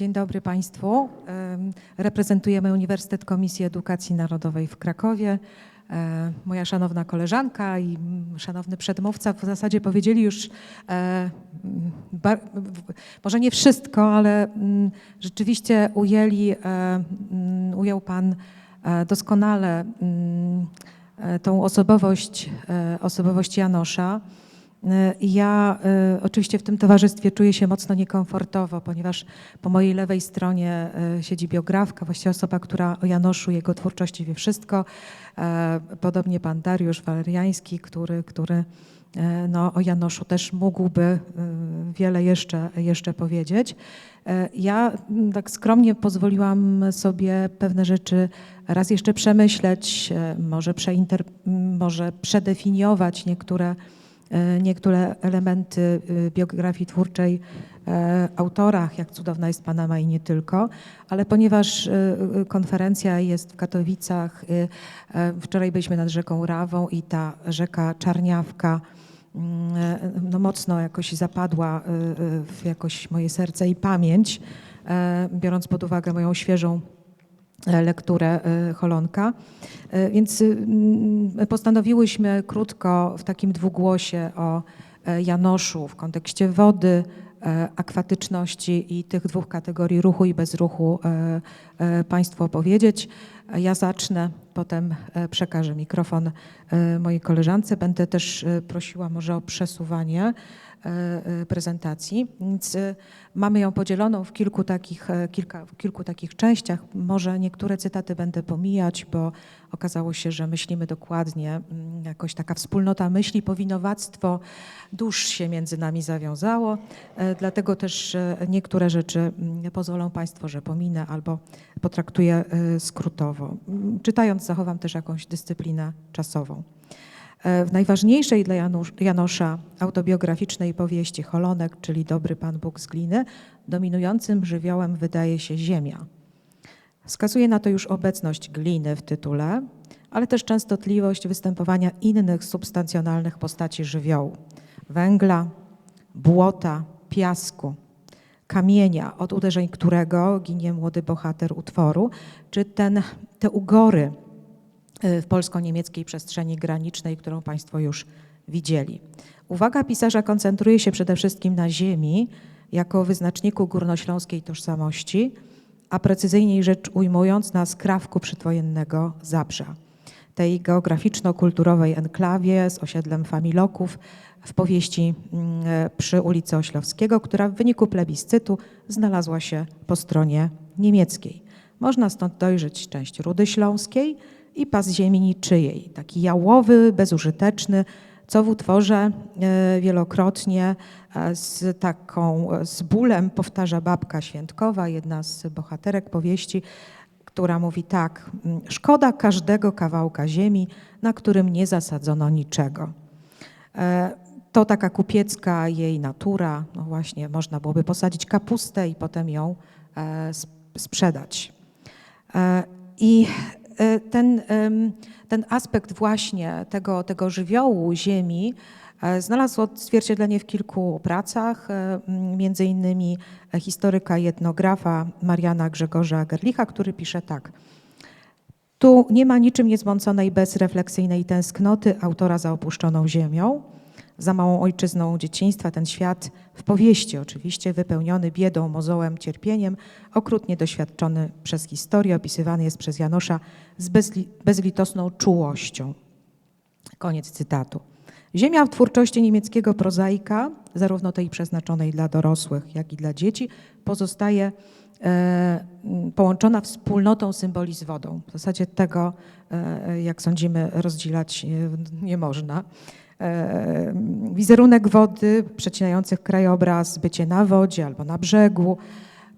Dzień dobry Państwu. Em, Reprezentujemy Uniwersytet Komisji Edukacji Narodowej w Krakowie. E, Moja szanowna koleżanka i mm, szanowny przedmówca w zasadzie powiedzieli już e, może nie wszystko, ale mm, rzeczywiście ujęli, e, mm, ujął Pan doskonale tą osobowość, osobowość Janosza. E, Ja e, oczywiście w tym towarzystwie czuję się mocno niekomfortowo, ponieważ po mojej lewej stronie e, siedzi biografka, właściwie osoba, która o Janoszu, jego twórczości wie wszystko. Podobnie pan Dariusz Waleriański, który, który no, o Janoszu też mógłby wiele jeszcze, jeszcze powiedzieć. Ja tak skromnie pozwoliłam sobie pewne rzeczy raz jeszcze przemyśleć, może, przeinter, może przedefiniować niektóre niektóre elementy y, biografii twórczej e, autora, jak cudowna jest Panama i nie tylko, ale ponieważ y, y, konferencja jest w Katowicach, e, wczoraj byliśmy nad rzeką Rawą i ta rzeka Czarniawka mm, e, no mocno jakoś zapadła w jakoś moje serce i pamięć, e, biorąc pod uwagę moją świeżą e, lekturę e, Holonka. E, Więc y, postanowiłyśmy krótko w takim dwugłosie o e, Janoszu w kontekście wody, akwatyczności i tych dwóch kategorii ruchu i bezruchu Państwu opowiedzieć. Ja zacznę, potem e, przekażę mikrofon e, mojej koleżance. Będę też e, prosiła może o przesuwanie prezentacji. Więc mamy ją podzieloną w kilku takich, kilka, w kilku takich częściach. Może niektóre cytaty będę pomijać, bo okazało się, że myślimy dokładnie, mm, jakoś taka wspólnota myśli, powinowactwo dusz się między nami zawiązało. Dlatego też niektóre rzeczy mm, pozwolą Państwo, że pominę albo potraktuję e, skrótowo. Czytając zachowam też jakąś dyscyplinę czasową. E, W najważniejszej dla Janosza autobiograficznej powieści Holonek, czyli Dobry Pan Bóg z gliny, dominującym żywiołem wydaje się ziemia. Wskazuje na to już obecność gliny w tytule, ale też częstotliwość występowania innych substancjonalnych postaci żywiołu węgla, błota, piasku, kamienia, od uderzeń którego ginie młody bohater utworu, czy ten, te ugory y, w polsko-niemieckiej przestrzeni granicznej, którą Państwo już widzieli. Uwaga pisarza koncentruje się przede wszystkim na ziemi. Jako wyznaczniku górnośląskiej tożsamości, a precyzyjniej rzecz ujmując na skrawku przedwojennego Zabrza, tej geograficzno-kulturowej enklawie z osiedlem Familoków w powieści mm, przy ulicy Oślowskiego, która w wyniku plebiscytu znalazła się po stronie niemieckiej. Można stąd dojrzeć część Rudy Śląskiej i pas ziemi niczyjej, taki jałowy, bezużyteczny, co w utworze e, wielokrotnie e, z taką, e, z bólem powtarza babka Świętkowa, jedna z bohaterek powieści, która mówi tak, mm, szkoda każdego kawałka ziemi, na którym nie zasadzono niczego. To taka kupiecka jej natura, no właśnie można byłoby posadzić kapustę i potem ją e, sp- sprzedać. E, I e, ten, ten aspekt właśnie tego, tego żywiołu ziemi znalazł odzwierciedlenie w kilku pracach, między innymi historyka i etnografa Mariana Grzegorza Gerlicha, który pisze tak. Tu nie ma niczym niezmąconej bezrefleksyjnej tęsknoty autora za opuszczoną ziemią, za małą ojczyzną dzieciństwa. Ten świat w powieści oczywiście wypełniony biedą, mozołem, cierpieniem, okrutnie doświadczony przez historię, opisywany jest przez Janosza z bezli, bezlitosną czułością. Koniec cytatu. Ziemia w twórczości niemieckiego prozaika, zarówno tej przeznaczonej dla dorosłych, jak i dla dzieci, pozostaje e, połączona wspólnotą symboli z wodą. W zasadzie tego, e, jak sądzimy, rozdzielać e, nie można. Wizerunek wody, przecinających krajobraz, bycie na wodzie albo na brzegu,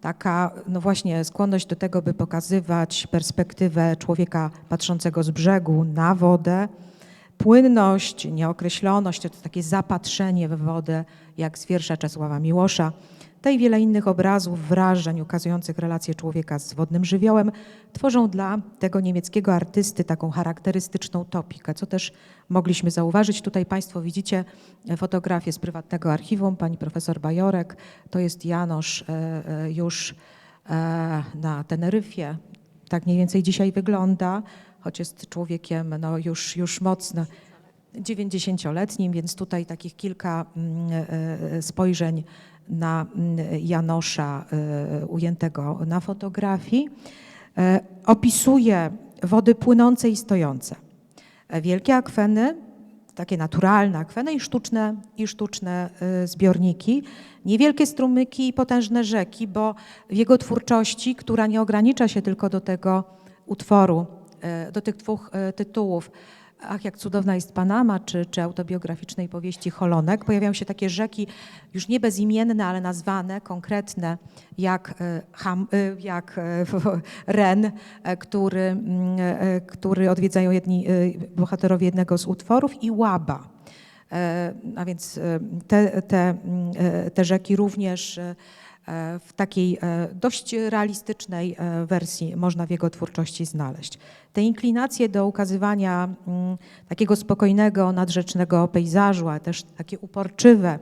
taka no właśnie skłonność do tego, by pokazywać perspektywę człowieka patrzącego z brzegu na wodę, płynność, nieokreśloność, to takie zapatrzenie w wodę, jak z wiersza Czesława Miłosza. Te i wiele innych obrazów, wrażeń ukazujących relację człowieka z wodnym żywiołem tworzą dla tego niemieckiego artysty taką charakterystyczną topikę, co też mogliśmy zauważyć. Tutaj Państwo widzicie fotografię z prywatnego archiwum pani profesor Bajorek. To jest Janosz e, e, już e, na Teneryfie. Tak mniej więcej dzisiaj wygląda, choć jest człowiekiem no, już, już mocno 90-letnim, więc tutaj takich kilka mm, spojrzeń na mm, Janosza e, ujętego na fotografii. E, Opisuje wody płynące i stojące. E, Wielkie akweny, takie naturalne akweny i sztuczne, i sztuczne zbiorniki, niewielkie strumyki i potężne rzeki, bo w jego twórczości, która nie ogranicza się tylko do tego utworu, do tych dwóch tytułów, Ach, jak cudowna jest Panama, czy, czy autobiograficznej powieści Holonek, pojawiają się takie rzeki już nie bezimienne, ale nazwane, konkretne, jak, e, Ham, e, jak e, Ren, który, mm, który odwiedzają jedni bohaterowie jednego z utworów i Łaba. A więc te, te, mm, te rzeki również w takiej e, dość realistycznej e, wersji można w jego twórczości znaleźć. Te inklinacje do ukazywania mm, takiego spokojnego, nadrzecznego pejzażu, ale też takie uporczywe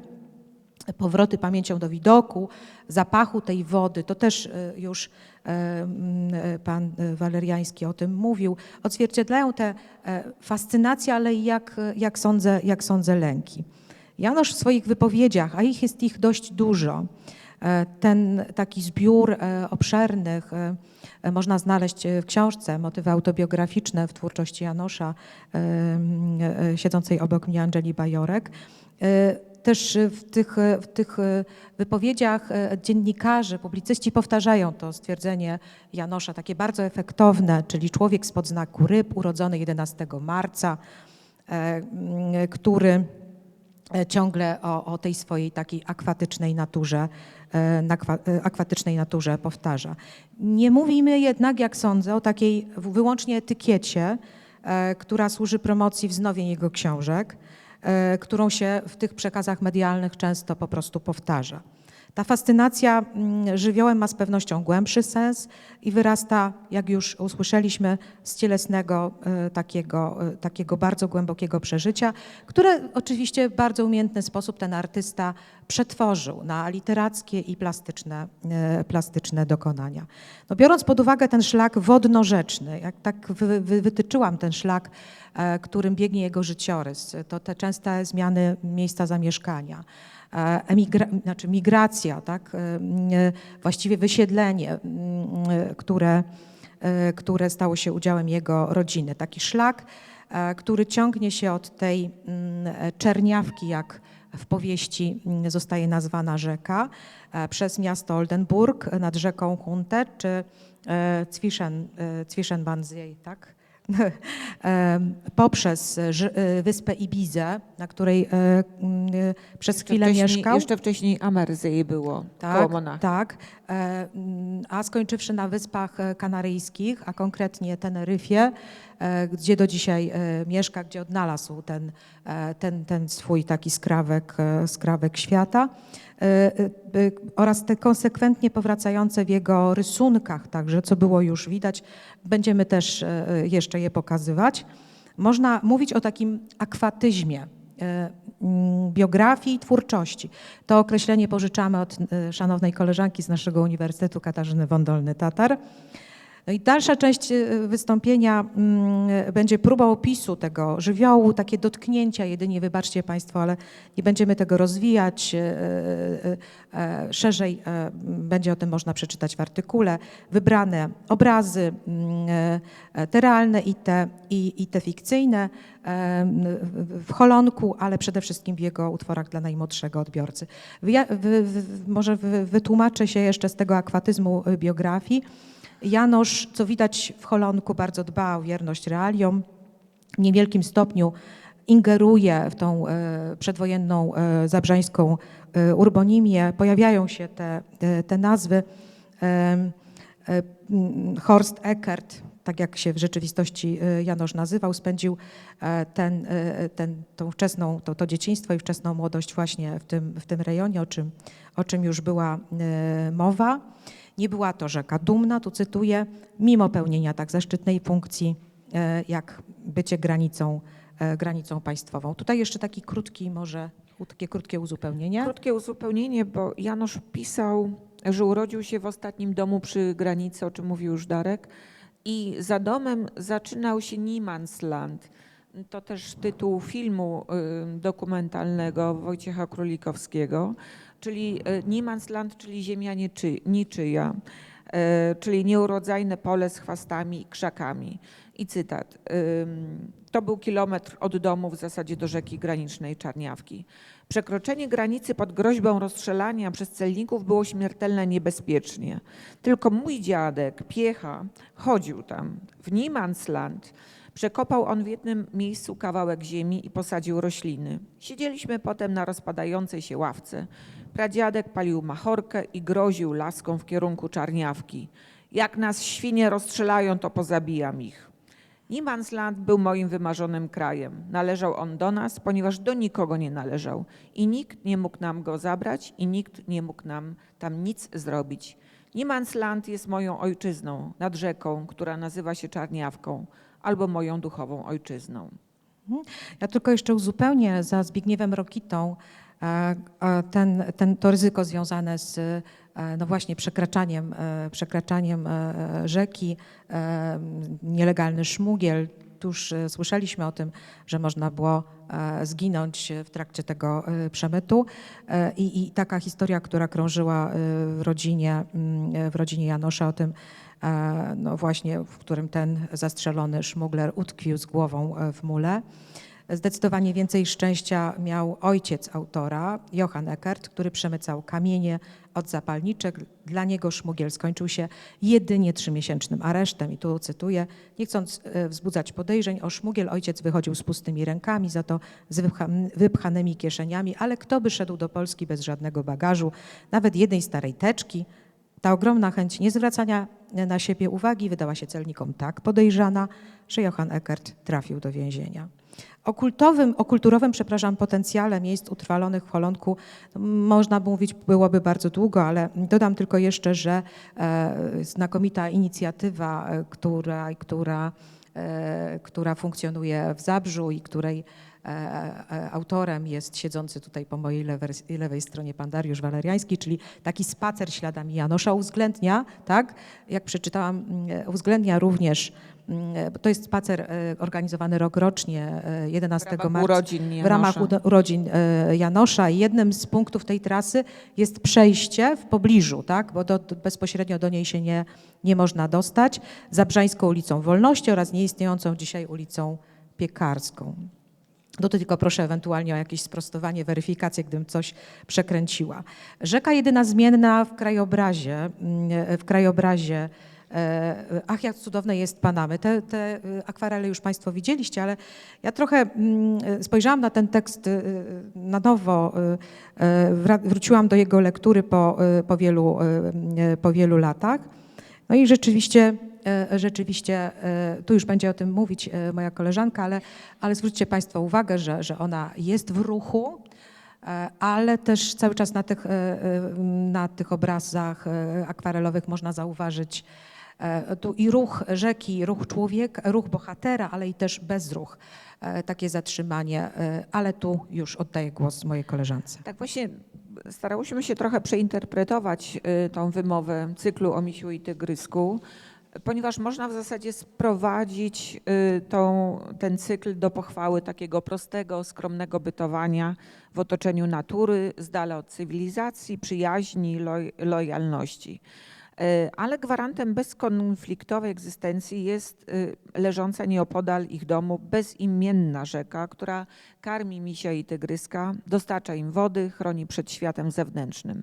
powroty pamięcią do widoku, zapachu tej wody, to też e, już e, mm, e, pan e, Waleriański o tym mówił, odzwierciedlają te e, fascynacje, ale jak, jak, sądzę, jak sądzę lęki. Janosz w swoich wypowiedziach, a ich jest ich dość dużo, e, ten taki zbiór e, obszernych e, e, można znaleźć w książce, motywy autobiograficzne w twórczości Janosza, e, e, siedzącej obok mnie Angeli Bajorek. E, Też w tych, w tych e, wypowiedziach e, dziennikarzy, publicyści powtarzają to stwierdzenie Janosza, takie bardzo efektowne, czyli człowiek spod znaku ryb, urodzony 11 marca, e, który e, ciągle o, o tej swojej takiej akwatycznej naturze, e, e, akwatycznej naturze powtarza. Nie mówimy jednak, jak sądzę, o takiej wyłącznie etykiecie, e, która służy promocji wznowień jego książek, e, którą się w tych przekazach medialnych często po prostu powtarza. Ta fascynacja mm, żywiołem ma z pewnością głębszy sens i wyrasta, jak już usłyszeliśmy, z cielesnego e, takiego, e, takiego bardzo głębokiego przeżycia, które oczywiście w bardzo umiejętny sposób ten artysta przetworzył na literackie i plastyczne, e, plastyczne dokonania. No biorąc pod uwagę ten szlak wodno-rzeczny, jak tak wy, wy, wytyczyłam ten szlak, którym biegnie jego życiorys, to te częste zmiany miejsca zamieszkania, emigra, znaczy migracja, tak, e, e, właściwie wysiedlenie, e, które, e, które stało się udziałem jego rodziny. Taki szlak, e, który ciągnie się od tej e, czerniawki, jak w powieści zostaje nazwana rzeka, e, przez miasto Oldenburg nad rzeką Hunte, czy e, Zwischen, e, tak? Poprzez ż- e, wyspę Ibizę, na której e, e, przez Jeszcze chwilę wcześniej- mieszkał. Jeszcze wcześniej Amerzej było, koło Tak, Monachium. tak. E, mm, A skończywszy na Wyspach e, Kanaryjskich, a konkretnie Teneryfie, e, gdzie do dzisiaj e, mieszka, gdzie odnalazł ten, e, ten, ten swój taki skrawek, e, skrawek świata. E, e, e, Oraz te konsekwentnie powracające w jego rysunkach, także co było już widać, będziemy też e, je pokazywać. Można mówić o takim akwatyzmie e, mm, biografii i twórczości. To określenie pożyczamy od e, szanownej koleżanki z naszego Uniwersytetu Katarzyny Wondolny-Tatar. No i dalsza część e, wystąpienia mm, będzie próbą opisu tego żywiołu, takie dotknięcia jedynie, wybaczcie Państwo, ale nie będziemy tego rozwijać. e, e, Szerzej będzie o tym można przeczytać w artykule. Wybrane obrazy, mm, te realne i te, i, i te fikcyjne w- Holonku, ale przede wszystkim w jego utworach dla najmłodszego odbiorcy. Może wy- wytłumaczę się jeszcze z tego akwatyzmu biografii. Janosz, co widać w Holonku, bardzo dba o wierność realiom. W niewielkim stopniu ingeruje w tą e, przedwojenną e, zabrzańską e, urbonimię. Pojawiają się te, te, nazwy. Em, e, m, Horst Eckert, tak jak się w rzeczywistości Janosz nazywał, spędził ten, ten, tą wczesną, to, to dzieciństwo i wczesną młodość właśnie w tym, w tym rejonie, o czym, o czym już była mowa. Nie była to rzeka dumna, tu cytuję, mimo pełnienia tak zaszczytnej funkcji, e, jak bycie granicą, e, granicą państwową. Tutaj jeszcze taki krótki, może takie krótkie uzupełnienie. Krótkie uzupełnienie, bo Janusz pisał że urodził się w ostatnim domu przy granicy, o czym mówił już Darek. I za domem zaczynał się Niemandsland. To też tytuł filmu y, dokumentalnego Wojciecha Królikowskiego, czyli y, Niemandsland, czyli ziemia niczy, niczyja, y, czyli nieurodzajne pole z chwastami i krzakami. I cytat. To był kilometr od domu w zasadzie do rzeki granicznej Czarniawki. Przekroczenie granicy pod groźbą rozstrzelania przez celników było śmiertelne niebezpiecznie. Tylko mój dziadek, piecha, chodził tam, w Niemandsland. Przekopał on w jednym miejscu kawałek ziemi i posadził rośliny. Siedzieliśmy potem na rozpadającej się ławce. Pradziadek palił machorkę i groził laską w kierunku Czarniawki. Jak nas świnie rozstrzelają, to pozabijam ich. Niemandsland był moim wymarzonym krajem. Należał on do nas, ponieważ do nikogo nie należał. I nikt nie mógł nam go zabrać i nikt nie mógł nam tam nic zrobić. Niemandsland jest moją ojczyzną nad rzeką, która nazywa się Czarniawką, albo moją duchową ojczyzną. Ja tylko jeszcze uzupełnię za Zbigniewem Rokitą e, ten, ten, to ryzyko związane z e, no właśnie przekraczaniem, e, przekraczaniem rzeki, nielegalny szmugiel. Tuż słyszeliśmy o tym, że można było zginąć w trakcie tego przemytu i, i taka historia, która krążyła w rodzinie, mm, w rodzinie Janosza o tym, no właśnie, w którym ten zastrzelony szmugler utkwił z głową e, w mule. Zdecydowanie więcej szczęścia miał ojciec autora, Johann Eckert, który przemycał kamienie od zapalniczek. Dla niego szmugiel skończył się jedynie trzymiesięcznym aresztem. I tu cytuję, nie chcąc e, wzbudzać podejrzeń o szmugiel, ojciec wychodził z pustymi rękami, za to z wypcha- wypchanymi kieszeniami, ale kto by szedł do Polski bez żadnego bagażu, nawet jednej starej teczki, ta ogromna chęć niezwracania na siebie uwagi wydała się celnikom tak podejrzana, że Johann Eckert trafił do więzienia. O kultowym, o kulturowym, przepraszam, potencjale miejsc utrwalonych w Holonku można by mówić byłoby bardzo długo, ale dodam tylko jeszcze, że e, znakomita inicjatywa, e, która, która, e, która funkcjonuje w Zabrzu i której autorem jest siedzący tutaj po mojej lewej, lewej stronie pan Dariusz Waleriański, czyli taki spacer śladami Janosza uwzględnia, tak, jak przeczytałam, mm, uwzględnia również, mm, to jest spacer e, organizowany rokrocznie, e, 11 W ramach marca urodzin w ramach urodzin e, Janosza i jednym z punktów tej trasy jest przejście w pobliżu, tak? bo do, bezpośrednio do niej się nie, nie można dostać, Zabrzańską ulicą Wolności oraz nieistniejącą dzisiaj ulicą Piekarską. No to tylko proszę ewentualnie o jakieś sprostowanie, weryfikację, gdybym coś przekręciła. Rzeka jedyna zmienna w krajobrazie, mm, w krajobrazie e, Ach, jak cudowne jest Panamy. Te, te y, akwarele już Państwo widzieliście, ale ja trochę mm, spojrzałam na ten tekst y, na nowo, wróciłam do jego lektury po, po, wielu, po wielu latach. No i rzeczywiście, e, rzeczywiście, e, tu już będzie o tym mówić e, moja koleżanka, ale, ale zwróćcie Państwo uwagę, że, że ona jest w ruchu, e, ale też cały czas na tych, e, e, na tych obrazach e, akwarelowych można zauważyć e, tu i ruch rzeki, ruch człowieka, ruch bohatera, ale i też bezruch, e, takie zatrzymanie, e, ale tu już oddaję głos mojej koleżance. Tak właśnie starałyśmy się trochę przeinterpretować tą wymowę cyklu o misiu i tygrysku, ponieważ można w zasadzie sprowadzić y, tą, ten cykl do pochwały takiego prostego, skromnego bytowania w otoczeniu natury, z dala od cywilizacji, przyjaźni, loj, lojalności. Y, Ale gwarantem bezkonfliktowej egzystencji jest y, leżąca nieopodal ich domu bezimienna rzeka, która karmi misia i tygryska, dostarcza im wody, chroni przed światem zewnętrznym.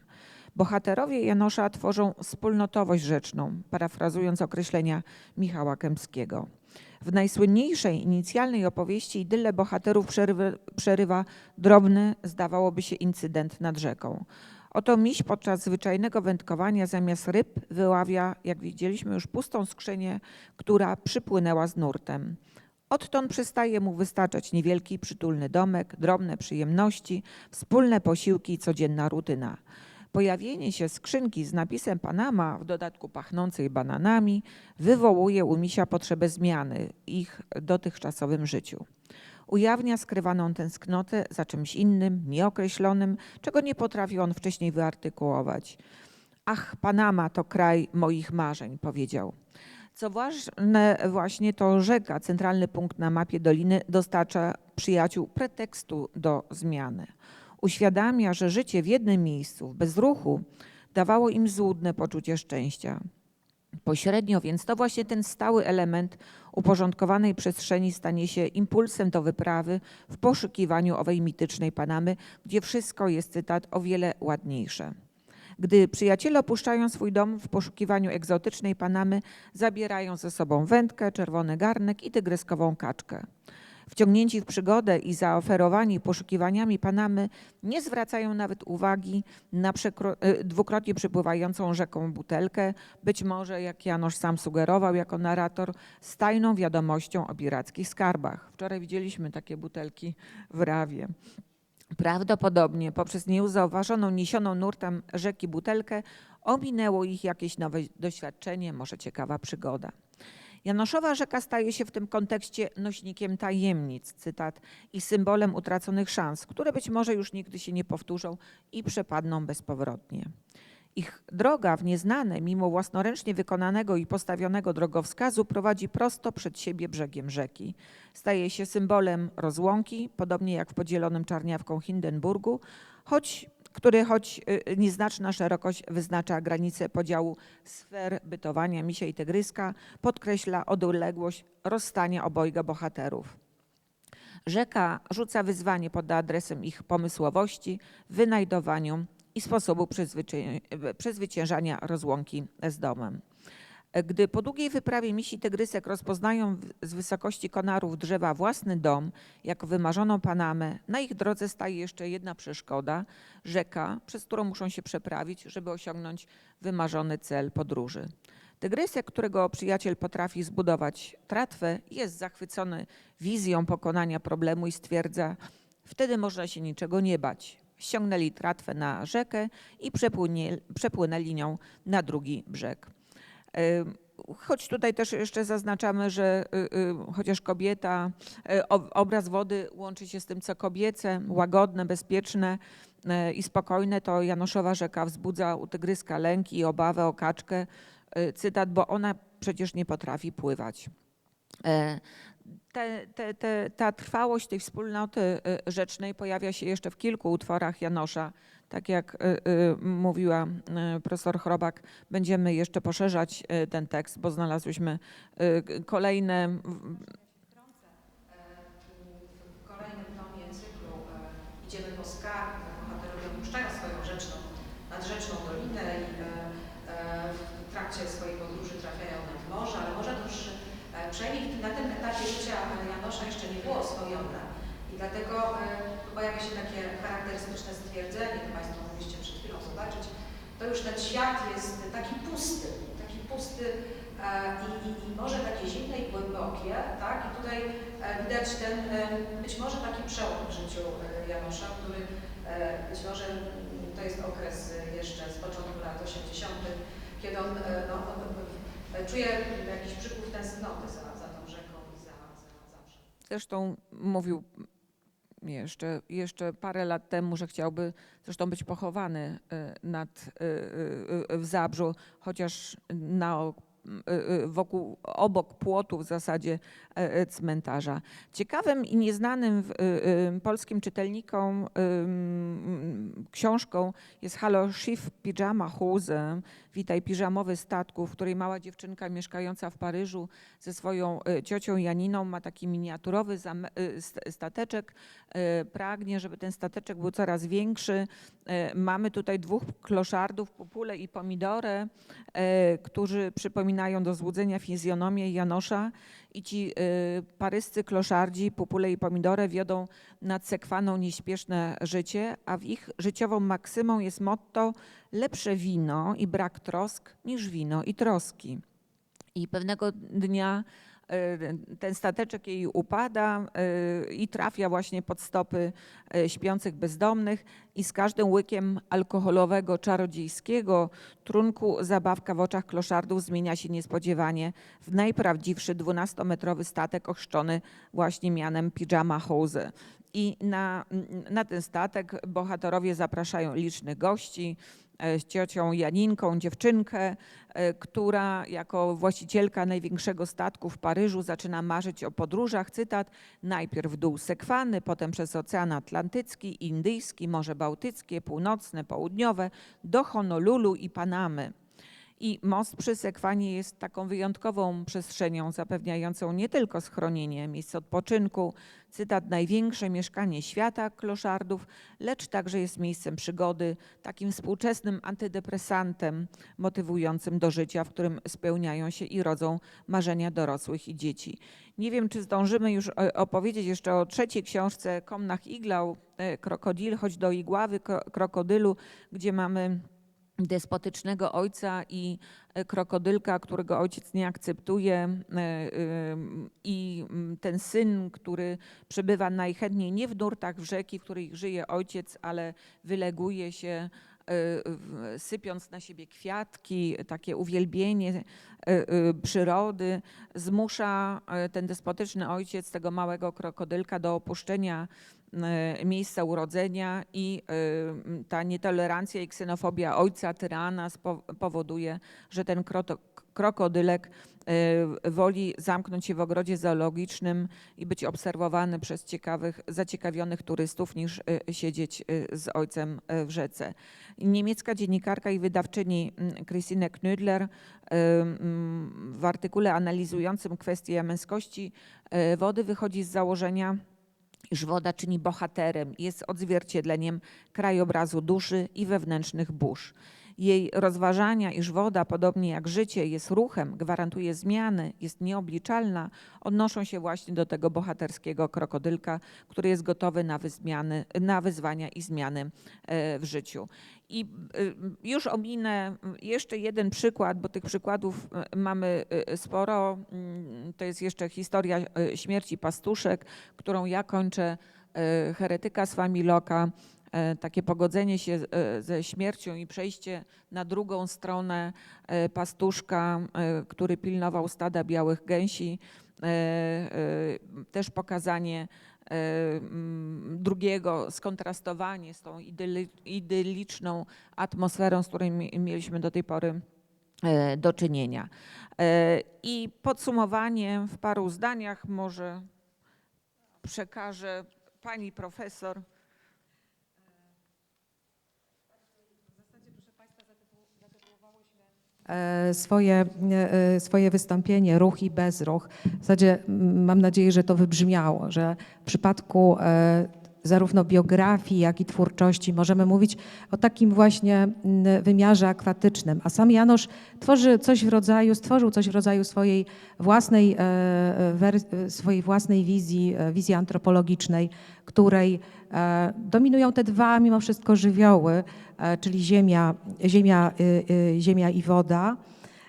Bohaterowie Janosza tworzą wspólnotowość rzeczną, parafrazując określenia Michała Kępskiego. W najsłynniejszej inicjalnej opowieści idylę bohaterów przerywa, przerywa drobny, zdawałoby się, incydent nad rzeką. Oto miś podczas zwyczajnego wędkowania zamiast ryb wyławia, jak widzieliśmy już, pustą skrzynię, która przypłynęła z nurtem. Odtąd przestaje mu wystarczać niewielki, przytulny domek, drobne przyjemności, wspólne posiłki i codzienna rutyna. Pojawienie się skrzynki z napisem Panama, w dodatku pachnącej bananami, wywołuje u misia potrzebę zmiany ich dotychczasowym życiu. Ujawnia skrywaną tęsknotę za czymś innym, nieokreślonym, czego nie potrafił on wcześniej wyartykułować. Ach, Panama to kraj moich marzeń, powiedział. Co ważne, właśnie to rzeka, centralny punkt na mapie doliny, dostarcza przyjaciół pretekstu do zmiany. Uświadamia, że życie w jednym miejscu, w bezruchu, dawało im złudne poczucie szczęścia. Pośrednio więc to właśnie ten stały element uporządkowanej przestrzeni stanie się impulsem do wyprawy w poszukiwaniu owej mitycznej Panamy, gdzie wszystko jest, cytat, o wiele ładniejsze. Gdy przyjaciele opuszczają swój dom w poszukiwaniu egzotycznej Panamy, zabierają ze sobą wędkę, czerwony garnek i tygryskową kaczkę. Wciągnięci w przygodę i zaoferowani poszukiwaniami Panamy nie zwracają nawet uwagi na y, dwukrotnie przypływającą rzeką butelkę, być może, jak Janosz sam sugerował jako narrator, z tajną wiadomością o pirackich skarbach. Wczoraj widzieliśmy takie butelki w Rawie. Prawdopodobnie poprzez niezauważoną, niesioną nurtem rzeki butelkę ominęło ich jakieś nowe doświadczenie, może ciekawa przygoda. Janoszowa rzeka staje się w tym kontekście nośnikiem tajemnic, cytat, i symbolem utraconych szans, które być może już nigdy się nie powtórzą i przepadną bezpowrotnie. Ich droga w nieznane, mimo własnoręcznie wykonanego i postawionego drogowskazu, prowadzi prosto przed siebie brzegiem rzeki. Staje się symbolem rozłąki, podobnie jak w podzielonym czarniawką Hindenburgu, choć, który choć y, nieznaczna szerokość wyznacza granicę podziału sfer bytowania misia i tygryska, podkreśla odległość rozstania obojga bohaterów. Rzeka rzuca wyzwanie pod adresem ich pomysłowości, wynajdowaniu i sposobu przezwycię- przezwyciężania rozłąki z domem. Gdy po długiej wyprawie misi tygrysek rozpoznają z wysokości konarów drzewa własny dom, jako wymarzoną Panamę, na ich drodze staje jeszcze jedna przeszkoda rzeka, przez którą muszą się przeprawić, żeby osiągnąć wymarzony cel podróży. Tygrysek, którego przyjaciel potrafi zbudować tratwę, jest zachwycony wizją pokonania problemu i stwierdza: Wtedy można się niczego nie bać. Ściągnęli tratwę na rzekę i przepłynęli nią na drugi brzeg. Choć tutaj też jeszcze zaznaczamy, że y, y, chociaż kobieta, y, ob- obraz wody łączy się z tym, co kobiece, łagodne, bezpieczne i spokojne, to Janoszowa rzeka wzbudza u tygryska lęk i obawę o kaczkę. Cytat, bo ona przecież nie potrafi pływać. Te, te, te, ta trwałość tej wspólnoty y, rzecznej pojawia się jeszcze w kilku utworach Janosza. Tak jak y, y, mówiła profesor Chrobak, będziemy jeszcze poszerzać ten tekst, bo znalazłyśmy kolejne w- W kolejnym tomie cyklu e, Idziemy po skarb, bohaterowie opuszczają swoją rzeczną, nadrzeczną dolinę i e, e, w trakcie swojej podróży trafiają nad morze, ale morze to już e, przynajmniej w- na tym etapie życia Janosza jeszcze nie było oswojone. I dlatego e, pojawia się takie charakterystyczne stwierdzenie, to Państwo mogliście przed chwilą zobaczyć, to już ten świat jest taki pusty, taki pusty e, i, i, i może takie zimne i głębokie, tak? I tutaj e, widać ten być może taki przełom w życiu Janosza, który być może to jest okres jeszcze z początku lat 80., kiedy on no, czuje jakiś przypływ tęsknoty za, za tą rzeką i za, za, za. Zresztą mówił jeszcze, jeszcze parę lat temu, że chciałby zresztą być pochowany y, nad, y, y, w Zabrzu, chociaż na, wokół, obok płotu w zasadzie cmentarza. Ciekawym i nieznanym y, y, polskim czytelnikom książką jest Halo Schiff Pyjama Hose, Witaj piżamowy statku, w której mała dziewczynka mieszkająca w Paryżu ze swoją y, ciocią Janiną ma taki miniaturowy stateczek. Pragnie, żeby ten stateczek był coraz większy. Mamy tutaj dwóch kloszardów, Pupule i Pomidorę, którzy przypominają do złudzenia fizjonomię Janosza i ci y, paryscy kloszardzi, Pupule i Pomidorę wiodą nad sekwaną nieśpieszne życie, a w ich życiową maksymą jest motto lepsze wino i brak trosk niż wino i troski. I pewnego dnia ten stateczek jej upada y, i trafia właśnie pod stopy y, śpiących bezdomnych i z każdym łykiem alkoholowego, czarodziejskiego trunku zabawka w oczach kloszardów zmienia się niespodziewanie w najprawdziwszy 12-metrowy statek ochrzczony właśnie mianem Pyjama Hose. I na, na ten statek bohaterowie zapraszają licznych gości, z ciocią Janinką, dziewczynkę, e, która jako właścicielka największego statku w Paryżu zaczyna marzyć o podróżach, cytat, najpierw w dół Sekwany, potem przez Ocean Atlantycki, Indyjski, Morze Bałtyckie, Północne, Południowe, do Honolulu i Panamy. I most przy Sekwanie jest taką wyjątkową przestrzenią zapewniającą nie tylko schronienie, miejsce odpoczynku, cytat, największe mieszkanie świata kloszardów, lecz także jest miejscem przygody, takim współczesnym antydepresantem motywującym do życia, w którym spełniają się i rodzą marzenia dorosłych i dzieci. Nie wiem, czy zdążymy już e, opowiedzieć jeszcze o trzeciej książce Komnach Iglał, e, Krokodil, choć do igławy kro- krokodylu, gdzie mamy despotycznego ojca i e, krokodylka, którego ojciec nie akceptuje e, ym, i mm, ten syn, który przybywa najchętniej nie w nurtach w rzeki, w której żyje ojciec, ale wyleguje się e, sypiąc na siebie kwiatki, takie uwielbienie e, e, przyrody, zmusza e, ten despotyczny ojciec tego małego krokodylka do opuszczenia e, miejsca urodzenia i e, ta nietolerancja i ksenofobia ojca tyrana powoduje, że ten krokodylek e, woli zamknąć się w ogrodzie zoologicznym i być obserwowany przez ciekawych, zaciekawionych turystów niż e, siedzieć e, z ojcem e, w rzece. Niemiecka dziennikarka i wydawczyni mm, Christine Knödler e, mm, w artykule analizującym kwestię męskości e, wody wychodzi z założenia, iż woda czyni bohaterem, jest odzwierciedleniem krajobrazu duszy i wewnętrznych burz. Jej rozważania, iż woda, podobnie jak życie, jest ruchem, gwarantuje zmiany, jest nieobliczalna, odnoszą się właśnie do tego bohaterskiego krokodylka, który jest gotowy na, wyzmiany, na wyzwania i zmiany e, w życiu. I y, już ominę jeszcze jeden przykład, bo tych przykładów y, mamy y, sporo. Mm, To jest jeszcze historia y, śmierci pastuszek, którą ja kończę, y, heretyka z Familoka. E, Takie pogodzenie się e, ze śmiercią i przejście na drugą stronę e, pastuszka, który pilnował stada białych gęsi. Też pokazanie drugiego, skontrastowanie z tą idyli, idyliczną atmosferą, z której mi- mieliśmy do tej pory do czynienia. I podsumowanie w paru zdaniach może przekażę pani profesor. Swoje, e, swoje wystąpienie, ruch i bezruch. W zasadzie mam nadzieję, że to wybrzmiało, że w przypadku e, zarówno biografii, jak i twórczości możemy mówić o takim właśnie wymiarze akwatycznym. A sam Janosz tworzy coś w rodzaju, stworzył coś w rodzaju swojej własnej, e, swojej własnej wizji, e, wizji antropologicznej, której e, dominują te dwa mimo wszystko żywioły, e, czyli ziemia, ziemia, y, y, ziemia i woda.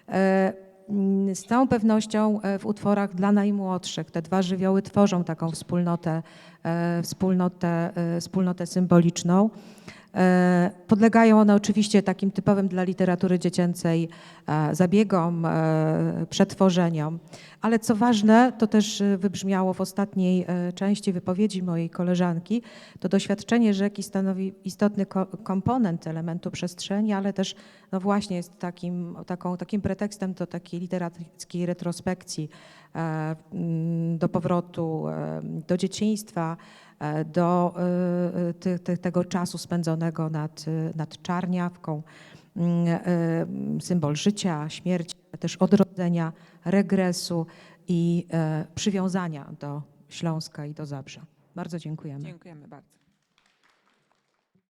E, mm, Z całą pewnością e, w utworach dla najmłodszych te dwa żywioły tworzą taką wspólnotę, e, wspólnotę, e, wspólnotę symboliczną. E, Podlegają one oczywiście takim typowym dla literatury dziecięcej e, zabiegom, e, przetworzeniom, ale co ważne, to też wybrzmiało w ostatniej części wypowiedzi mojej koleżanki, to doświadczenie rzeki stanowi istotny ko- komponent elementu przestrzeni, ale też no właśnie jest takim, taką, takim pretekstem do takiej literackiej retrospekcji, do powrotu do dzieciństwa, do e, ty, ty, tego czasu spędzonego nad, e, nad Czarniawką. Mm, e, Symbol życia, śmierci, też odrodzenia, regresu i e, przywiązania do Śląska i do Zabrza. Bardzo dziękujemy. Dziękujemy bardzo.